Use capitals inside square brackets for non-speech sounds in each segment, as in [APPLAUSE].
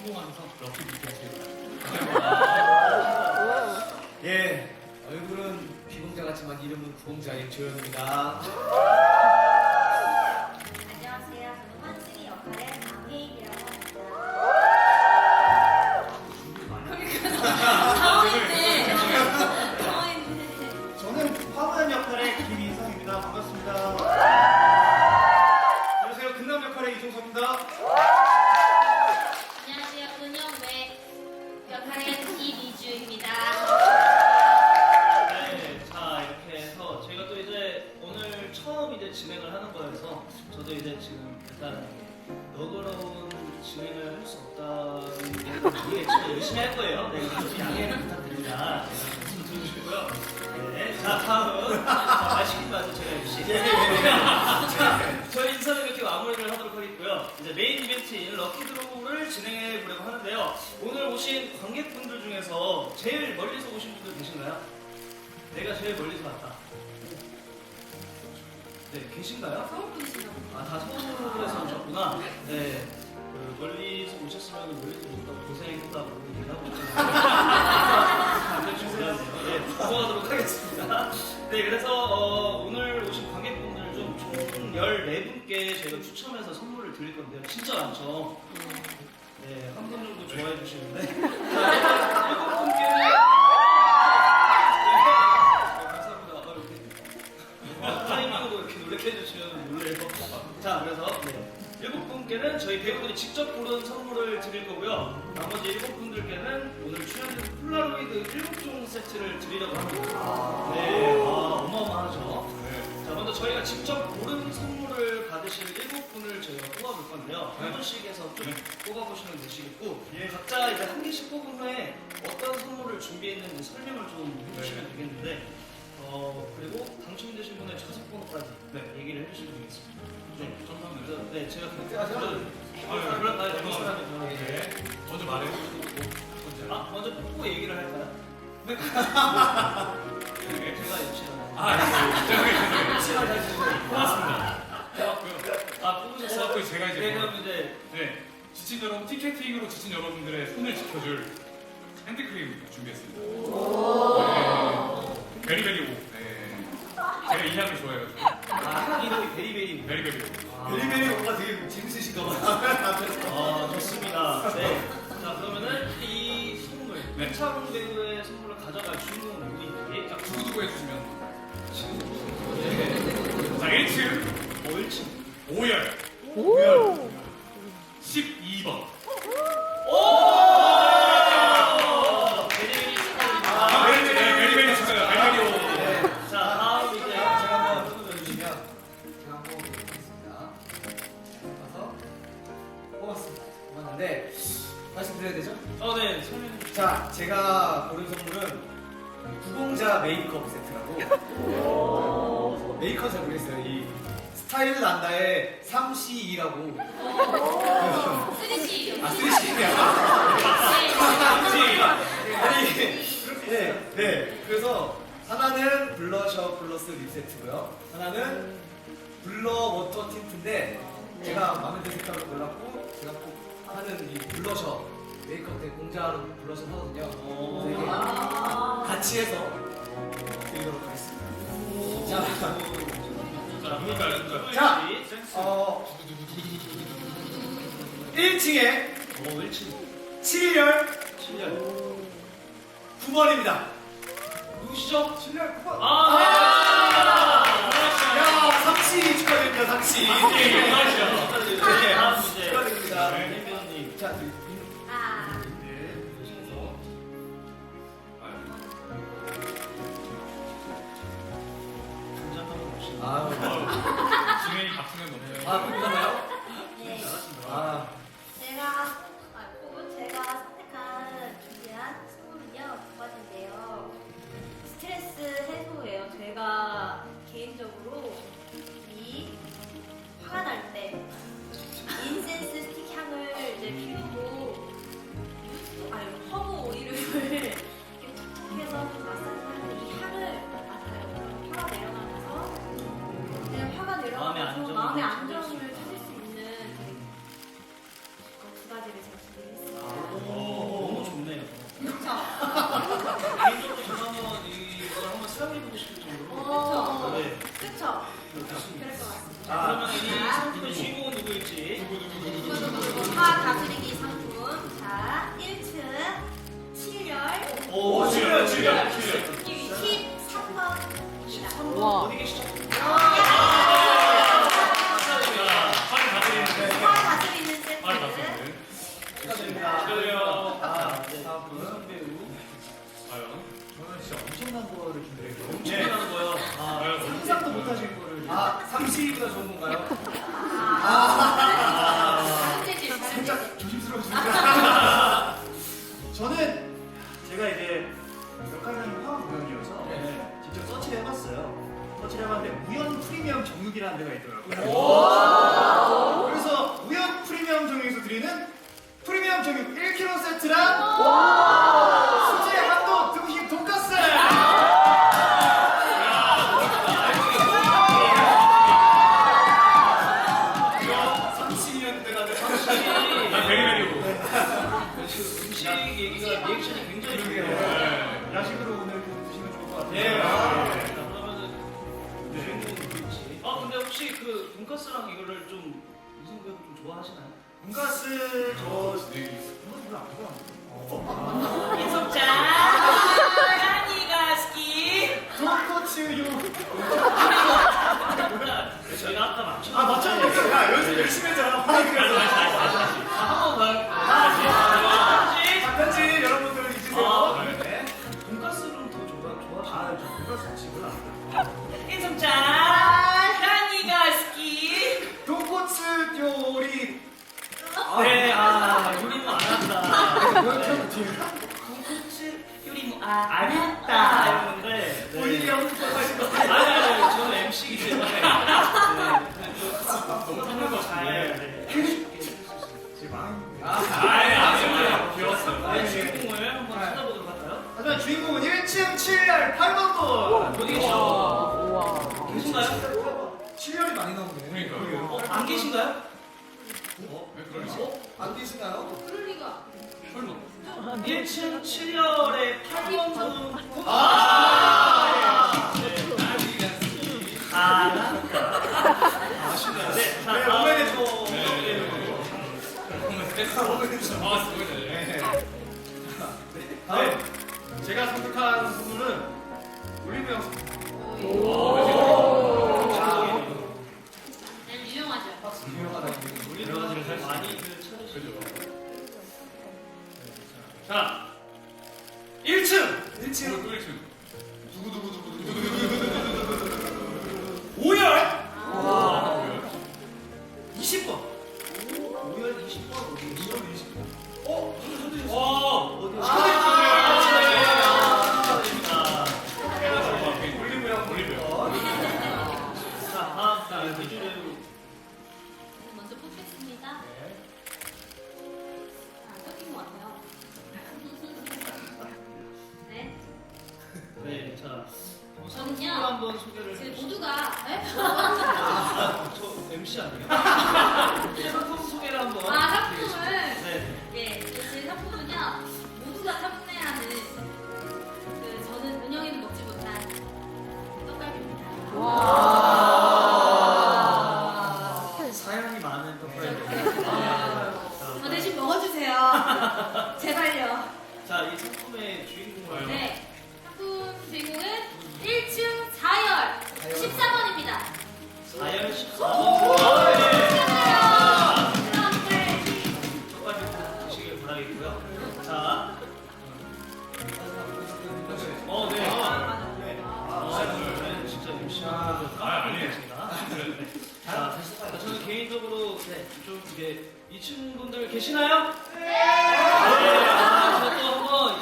성공하셔서 럭키 비켜주세요. 예, 얼굴은 비공자 같지만 이름은 구공자인 조현우입니다. 진행해 보려고 하는데요. 오늘 오신 관객분들 중에서 제일 멀리서 오신 분들 계신가요? 내가 제일 멀리서 왔다. 네, 계신가요? 서울 분이시나 아, 다 서울에서 오셨구나. 네. 그 멀리서 오셨으면 멀리서 오셨다고 고생했다고 얘기하고 있잖아요. [LAUGHS] 네, 구성하도록 하겠습니다. 네, 그래서 어, 오늘 오신 관객분들 좀 총 14분께 저희가 추첨해서 선물을 드릴 건데요. 진짜 많죠? 네, 한 분 정도 좋아해 주시는데. 자, 일곱 분께는. 네, 감사합니다. 어, 이렇게. 어, 타이밍으로 이렇게 노력해 주시면 놀래요. 자, 그래서 네. 일곱 분께는 저희 배우들이 직접 고른 선물을 드릴 거고요. 나머지 일곱 분들께는 오늘 출연된 폴라로이드 일곱 종 세트를 드리려고 합니다. 네, 아, 어마어마하죠. 자, 먼저 저희가 직접 고른 선물을 받으실 일곱 분을 저희가 뽑아볼 건데요. 한 분씩 해서 좀 뽑아보시면 되시겠고, 각자 이제 한 개씩 뽑은 후에 어떤 선물을 준비했는지 설명을 좀 해주시면 되겠는데, 어, 그리고 당첨되신 분의 좌석 번호까지 네. 얘기를 해주시면 되겠습니다. 네, 감사합니다. 네, 제가 그때 하죠? 아, 그럴까요? 여기 사람이 네. 먼저 말해요. 아, 먼저 뽑고 얘기를 할까요? 네. 네, [LAUGHS] 제가 역시나. 아, 네. 시간 잘 주세요. 고맙습니다. 아, 뽑으셨어요? 해왔고 제가 이제 네, 그럼 이제 네. 지친 여러분, 티켓팅으로 지친 여러분들의 손을 지켜줄 핸드크림 준비했습니다. 네. 베리베리 오. 네. 제가 이 향을 좋아해가지고. 아, 이름이 베리베리. 베리베리 오. 아, 베리베리 뭔가 되게 재밌으신가 봐요. 아, 좋습니다. 네. 자, 그러면은 이 선물, 네. 이창훈 배우의 선물을 가져갈 주인공 누구인지 자, 두고두고 해주시면. 메이크업 잘 모르겠어요. 이 스타일 난다의 3C2라고 쓰리시. 아 3C야. 아니 네, 네. 그래서 하나는 블러셔 플러스 립 세트고요. 하나는 블러 워터 틴트인데 제가 마음에 드는 색깔로 골랐고 제가 꼭 하는 이 블러셔 메이크업 때 공짜로 블러셔 하거든요. 그래서 이게 같이 해서 드리도록 하겠습니다. 자, 자. 어 1층에 어, 웰치. 7열 7년. 9번입니다. 누구시죠? 7열 9번. 아, 야, 삼치 축하드립니다, 삼치. 예, 예, 맞아 아, 진행이 박수는 너무. 아, 끝났나요? 네. 잘하신다. 아, 아, 삼식이가 좋은 건가요? 아, 살짝 조심스러우시니까. [LAUGHS] 저는 제가 이제 역할은 화학 공연이어서 네. 직접 서치를 해봤어요. 서치를 해봤는데 우연 프리미엄 정육이라는 데가 있더라고요. 2022년대까지 난 베리베리고. 음식 얘기가 리액션이 굉장히 중요해요. 야식으로 오늘 드시면 좋을 것 같아요. 예. 아, 네. 그러면은 네. 아 근데 혹시 그 돈까스랑 이거를 좀 무슨 배우 좀 좋아하시나요? 돈가스 저 이건 별로 안 좋아합니다. 돈코츠요. 제가 아까 맞춰. 아 맞췄네. 열심히 했잖아. 다시 다시 다시. 한번 더. 계셔. 우와. 계신가요? 7년이 많이 나오네. 그러니까요. 어, 안 계신가요? 어? 왜 그러죠? 안 계시나요? 그럴 리가. 설마. 1층 7열에 8번 분. 아! 아, 네, 네. 제가 선택한 선물은 우리도 오. 오. 자, 이 상품의 주인공을. 네, 상품 주인공은 1층 4열 14번입니다. 4열 14번. 떡갈비 드시길 바라겠고요. 자, 어, 네. 아, 네. 아, 저는 진짜 열심히 하고 아, 아니에요. 자, 자, 저는 개인적으로 네, 좀 이게 2층 분들 계시나요? 네.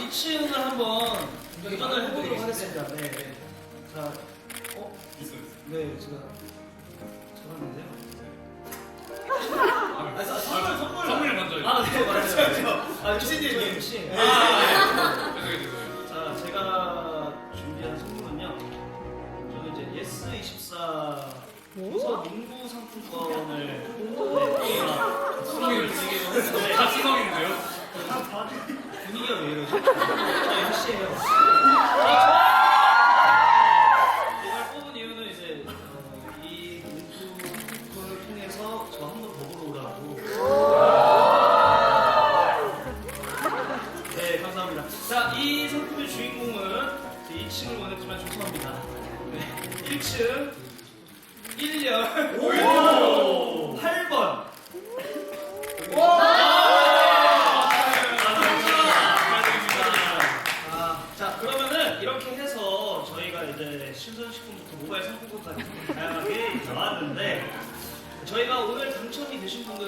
아, 제가 또 한번 2층을 한번 도전을 해보도록 하겠습니다. 네. 자, 어, 있어요. 네, 제가 잘하는데요. [LAUGHS] 아, 선물 선물. 선물 먼저. 아, 네, 맞아요. 아, MC님. MC. 네. 아, 죄송해요, 죄송해요. 자, 제가 준비한 선물은요. 저는 이제 예스 24 부서 농구 상품권을 네, 수강을 드리기로 했는데 다 수성인데요? 분위기가 왜 이러지? [LAUGHS] 저 MC예요.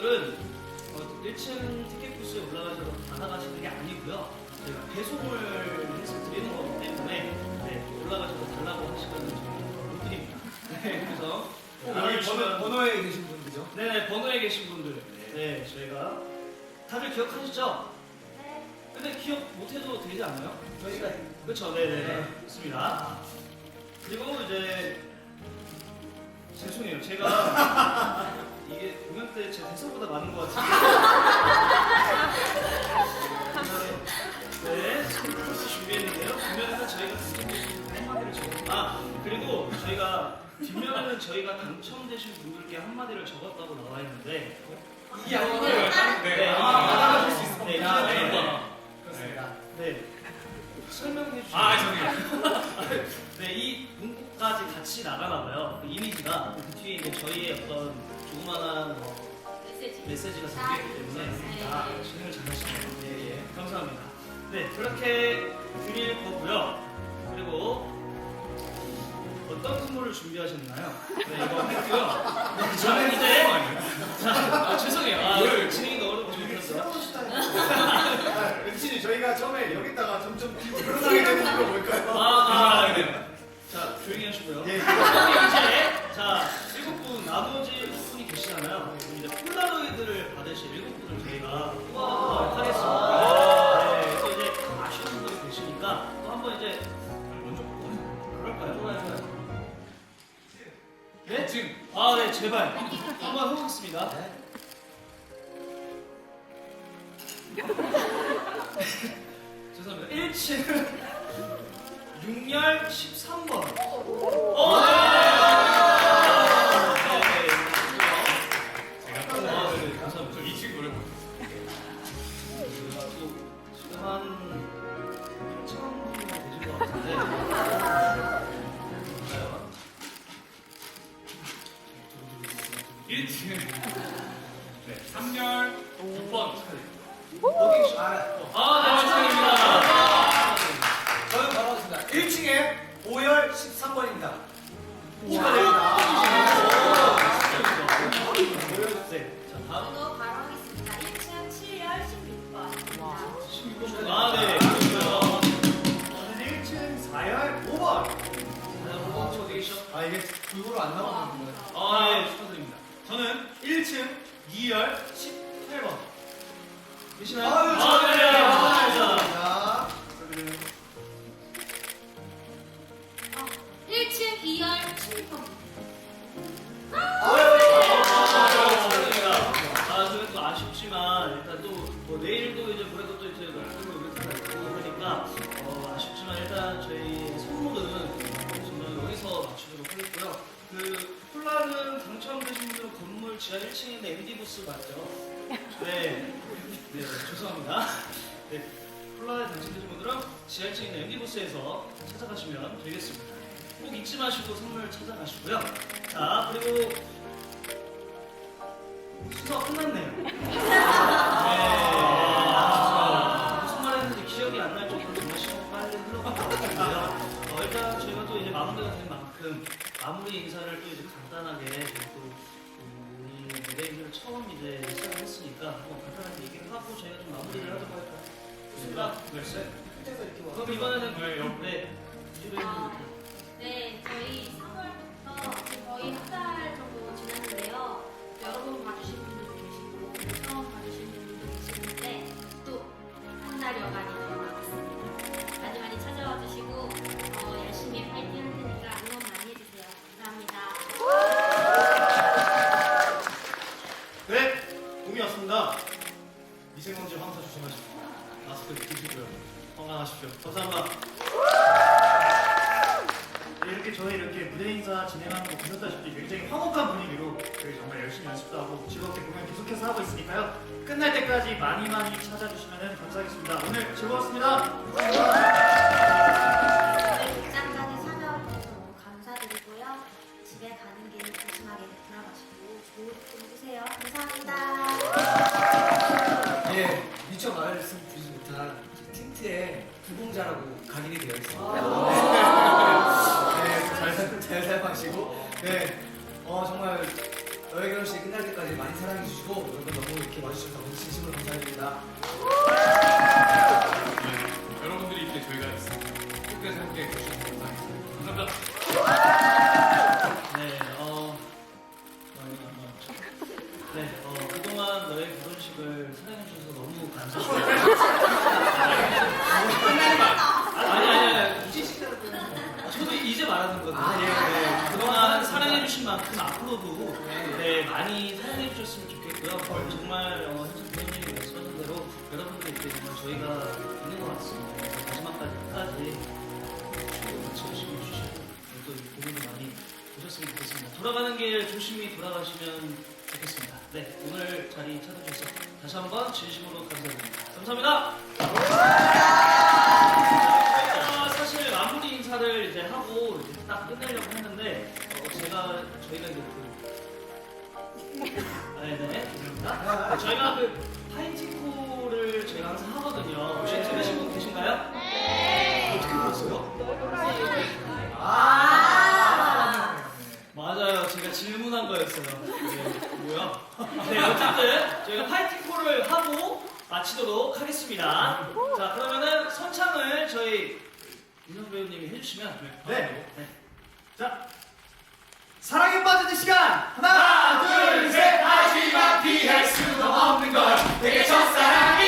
분들은 어, 1층 티켓 부스에 올라가셔서 받아가시는 게 아니고요. 저희가 배송을 해서 드리는 거기 때문에 네, 올라가셔서 달라고 하시면 못 드립니다. 네, 그래서 꼭 여기 번호, 번호에 계신 분이죠? 네, 번호에 계신 분들. 네, 저희가 다들 기억하시죠? 네. 근데 기억 못해도 되지 않아요? 저희가 그렇죠, 네, 네, 네. 그리고 이제 죄송해요, 제가 [LAUGHS] 이게 공연 때 제 대사보다 많은 것 같은데. 네, 준비했는데요. 뒷면에는 저희가 한마디를 적었. 아 그리고 저희가 뒷면에는 저희가 당첨되신 분들께 한마디를 적었다고 나와 있는데. 이게 아니고 네, 네, 네. 아, 알아볼 수 있습니다. 네, 아, 네. 그렇습니다. 네. 설명해 주시죠. 아, 저기요. 네, 이 문구까지 같이 나가나 봐요. 그 이미지가 그 뒤에 이제 저희의 어떤 조그만한 뭐 메시지. 메시지가 담겨있기 때문에 네. 아, 진행을 잘 하시네요. 예, 예. 감사합니다. 네, 그렇게 드릴 거고요. 그리고 어떤 선물을 준비하셨나요? 네, 이거 했고요. 네, 저는 이제 자, 아, 죄송해요. 아, 뭘. 진행이 너무 좀 힘들었어요. 새로운 스타일. 아, 저희가 처음에 여기다가 점점 불편하게 되는 이유가 뭘까요? 아, 아, 네. 자, 조용히 하시고요. 예. 이제 자 일곱 분 나머지 두 분이 계시잖아요. 이제 폴라로이드를 받으실 일곱 분을 저희가 뽑아보도록 하겠습니다. 네, 그래서 이제 아쉬운 분들이 계시니까 또 한번 이제 먼저. 그럴까요? 좋아요, 좋아요. 네? 지금 아, 네, 제발 한번 해보겠습니다. [LAUGHS] 죄송합니다. 1층 6열 13번. 어, 네. 네, 3열 6번 거기 아, 아, 네, 축하드립니다. 저는 바로 하겠습니다. 1층에 5열 13번입니다. 축하드립니다. 축하드립니다. 네, 자, 다음. 저도 바로 하겠습니다. 1층 7열 16번입니다. 아, 네, 그렇고요. 저는 1층 4열 5번. 자, 호박 초 계셔. 아, 이게 골고루 안 나오는 거예요. 아, 네, 축하드립니다. 저는 1층 2열 18번. 계시나요? 아유, 축하드려요. 찾아가시면 되겠습니다. 꼭 잊지 마시고 선물 찾아가시고요. 자, 그리고 수서 끝났네요. [LAUGHS] 네. 무슨 말 했는지 기억이 안 날 정도로 정말 시간 빨리 흘러간 것 같은데요. 어, 일단 저희가 또 이제 마무리가 된 만큼 마무리 인사를 또 이제 간단하게 또 음, 우리 무대 인사를 처음 이제 시작을 했으니까 한번 간단하게 얘기를 하고 저희가 좀 마무리를 하도록 할까요? 좋습니다. 네. 이렇게 와. 그럼 이번에는 네, 옆- 네. 아, 네, 저희 하고 있으니까요. 끝날 때까지 많이 많이 찾아주시면 감사하겠습니다. 오늘 즐거웠습니다. 극장까지 찾아와주셔서 너무 감사드리고요. 집에 가는 길 조심하게 들어가시고 좋은 꿈 꾸세요. 감사합니다. 예, 미처 말씀드리지 못한 틴트의 구공자라고 각인이 되어 있습니다. 네, 잘, 살- 잘 사용하시고, 네, 어, 정말 너의 결혼식 끝날 때까지 많이 사랑해주시고, 여러분 너무 이 돌아가는 길 조심히 돌아가시면 좋겠습니다. 네, 오늘 자리 찾아주셔서 다시 한번 진심으로 감사드립니다. 감사합니다. 어, 사실 마무리 인사를 이제 하고 이제 딱 끝내려고 했는데 어, 제가 저희가 이제 그 네네 죄송합니다. 네, 저희가 그 제가 질문한 거였어요. 네, 뭐야? 네, 어쨌든 저희가 파이팅 콜을 하고 마치도록 하겠습니다. 자, 그러면은 선창을 저희 윤현 배우님이 해주시면 네, 네. 네. 자, 사랑에 빠지는 시간! 하나, 하나 둘, 셋! 하지만 피할 수도 없는 걸 내게 첫사랑